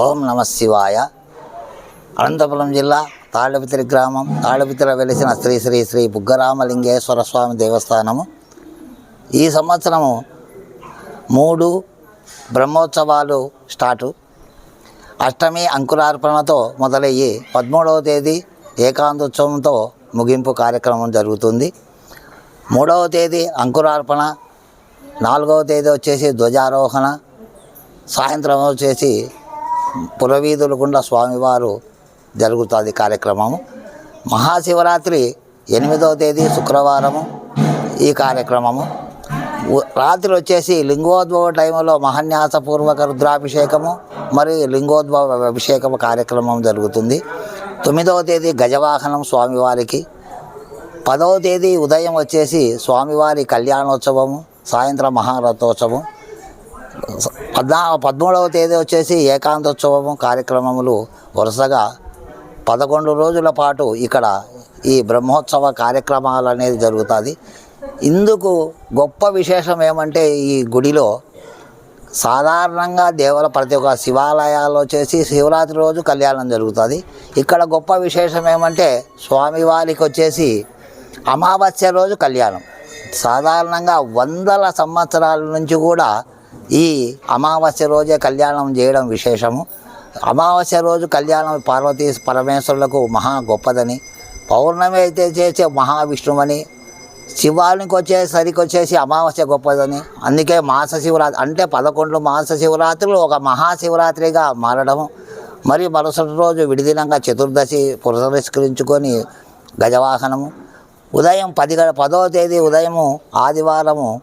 ఓం నమ శివాయ. అనంతపురం జిల్లా తాళ్ళపితిరి గ్రామం తాళ్ళపితిర వెలిసిన శ్రీ శ్రీ శ్రీ బుగ్గరామలింగేశ్వర స్వామి దేవస్థానము. ఈ సంవత్సరము మూడు బ్రహ్మోత్సవాలు స్టార్టు. అష్టమి అంకురార్పణతో మొదలయ్యి పదమూడవ తేదీ ఏకాంతోత్సవంతో ముగింపు కార్యక్రమం జరుగుతుంది. మూడవ తేదీ అంకురార్పణ నాలుగవ తేదీ వచ్చేసి ధ్వజారోహణ సాయంత్రం వచ్చేసి పురవీధుల గుండా స్వామివారు జరుగుతుంది కార్యక్రమము. మహాశివరాత్రి ఎనిమిదవ తేదీ శుక్రవారము ఈ కార్యక్రమము. రాత్రి వచ్చేసి లింగోద్భవ టైంలో మహాన్యాసపూర్వక రుద్రాభిషేకము మరియు లింగోద్భవ అభిషేకము కార్యక్రమం జరుగుతుంది. తొమ్మిదవ తేదీ గజవాహనం స్వామివారికి. పదవ తేదీ ఉదయం వచ్చేసి స్వామివారి కళ్యాణోత్సవము సాయంత్రం మహారథోత్సవం. పద్నా పదమూడవ తేదీ వచ్చేసి ఏకాంతోత్సవం కార్యక్రమములు వరుసగా పదకొండు రోజుల పాటు ఇక్కడ ఈ బ్రహ్మోత్సవ కార్యక్రమాలు అనేది జరుగుతుంది. ఇందుకు గొప్ప విశేషం ఏమంటే ఈ గుడిలో సాధారణంగా దేవుల ప్రతి ఒక్క శివాలయాల్లో వచ్చేసి శివరాత్రి రోజు కళ్యాణం జరుగుతుంది. ఇక్కడ గొప్ప విశేషం ఏమంటే స్వామివారికి వచ్చేసి అమావాస్య రోజు కళ్యాణం. సాధారణంగా వందల సంవత్సరాల నుంచి కూడా ఈ అమావాస్య రోజే కళ్యాణం చేయడం విశేషము. అమావాస్య రోజు కళ్యాణం పార్వతీ పరమేశ్వరులకు మహా గొప్పదని పౌర్ణమి అయితే చేసే మహావిష్ణువని శివానికి వచ్చేసరికి వచ్చేసి అమావాస్య గొప్పదని అందుకే మాస శివరాత్రి అంటే పదకొండు మాస శివరాత్రులు ఒక మహాశివరాత్రిగా మారడము. మరి మరుసటి రోజు విడిదినంగా చతుర్దశి పురస్కరించుకొని గజవాహనము. ఉదయం పది పదో తేదీ ఉదయము ఆదివారము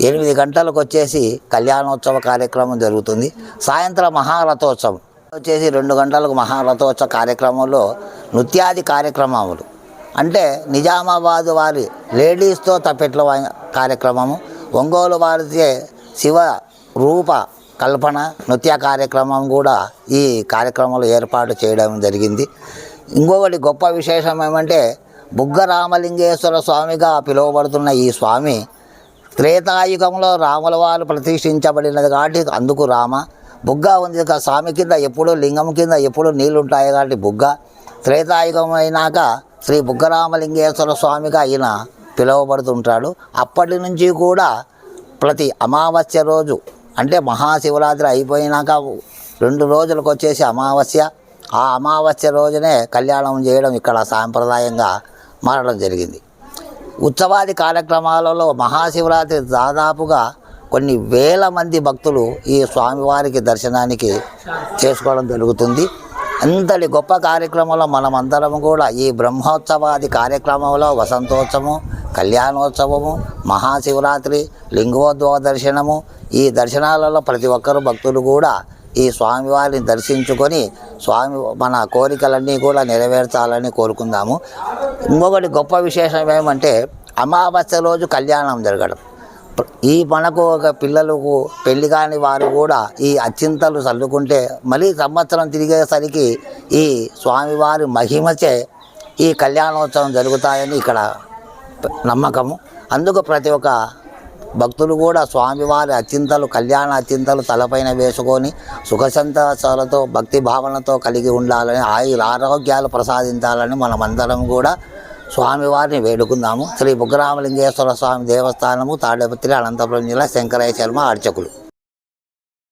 ఎనిమిది గంటలకు వచ్చేసి కళ్యాణోత్సవ కార్యక్రమం జరుగుతుంది. సాయంత్రం మహారథోత్సవం. వచ్చేసి రెండు గంటలకు మహారథోత్సవ కార్యక్రమంలో నృత్యాది కార్యక్రమములు అంటే నిజామాబాద్ వారి లేడీస్తో తప్పెట్ల కార్యక్రమము. ఒంగోలు వారితే శివ రూప కల్పన నృత్య కార్యక్రమం కూడా ఈ కార్యక్రమంలో ఏర్పాటు చేయడం జరిగింది. ఇంకొకటి గొప్ప విశేషం ఏమంటే బుగ్గ రామలింగేశ్వర స్వామిగా పిలువబడుతున్న ఈ స్వామి త్రేతాయుగంలో రాముల వారు ప్రతిష్ఠించబడినది కాబట్టి అందుకు రామ బుగ్గ ఉంది. స్వామి కింద ఎప్పుడూ లింగం కింద ఎప్పుడూ నీళ్ళు ఉంటాయి కాబట్టి బుగ్గ. త్రేతాయుగం అయినాక శ్రీ బుగ్గరామలింగేశ్వర స్వామిగా ఈయన పిలువబడుతుంటాడు. అప్పటి నుంచి కూడా ప్రతి అమావాస్య రోజు అంటే మహాశివరాత్రి అయిపోయినాక రెండు రోజులకు వచ్చేసి అమావాస్య. ఆ అమావాస్య రోజునే కళ్యాణం చేయడం ఇక్కడ సాంప్రదాయంగా మారడం జరిగింది. ఉత్సవాది కార్యక్రమాలలో మహాశివరాత్రి దాదాపుగా కొన్ని వేల మంది భక్తులు ఈ స్వామివారికి దర్శనానికి చేసుకోవడం జరుగుతుంది. అంతటి గొప్ప కార్యక్రమంలో మనమందరం కూడా ఈ బ్రహ్మోత్సవాది కార్యక్రమంలో వసంతోత్సవము కళ్యాణోత్సవము మహాశివరాత్రి లింగోద్భవ దర్శనము ఈ దర్శనాలలో ప్రతి ఒక్కరు భక్తులు కూడా ఈ స్వామివారిని దర్శించుకొని స్వామి మన కోరికలన్నీ కూడా నెరవేర్చాలని కోరుకుందాము. ఇంకొకటి గొప్ప విశేషం ఏమంటే అమావాస్య రోజు కళ్యాణం జరగడం. ఈ మనకు ఒక పిల్లలకు పెళ్ళి కాని వారు కూడా ఈ అత్యంతలు చల్లుకుంటే మళ్ళీ సంవత్సరం తిరిగేసరికి ఈ స్వామివారి మహిమచే ఈ కళ్యాణోత్సవం జరుగుతాయని ఇక్కడ నమ్మకము. అందుకు ప్రతి ఒక్క భక్తులు కూడా స్వామివారి అత్యంతలు కళ్యాణ అత్యంతలు తలపైన వేసుకొని సుఖ సంతోషాలతో భక్తి భావనతో కలిగి ఉండాలని ఆయుర ఆరోగ్యాలు ప్రసాదించాలని మనమందరం కూడా స్వామివారిని వేడుకుందాము. శ్రీ బుగ్గరామలింగేశ్వర స్వామి దేవస్థానము తాడపత్రి అనంతపురం జిల్లా శంకరయ్య శర్మ అర్చకులు.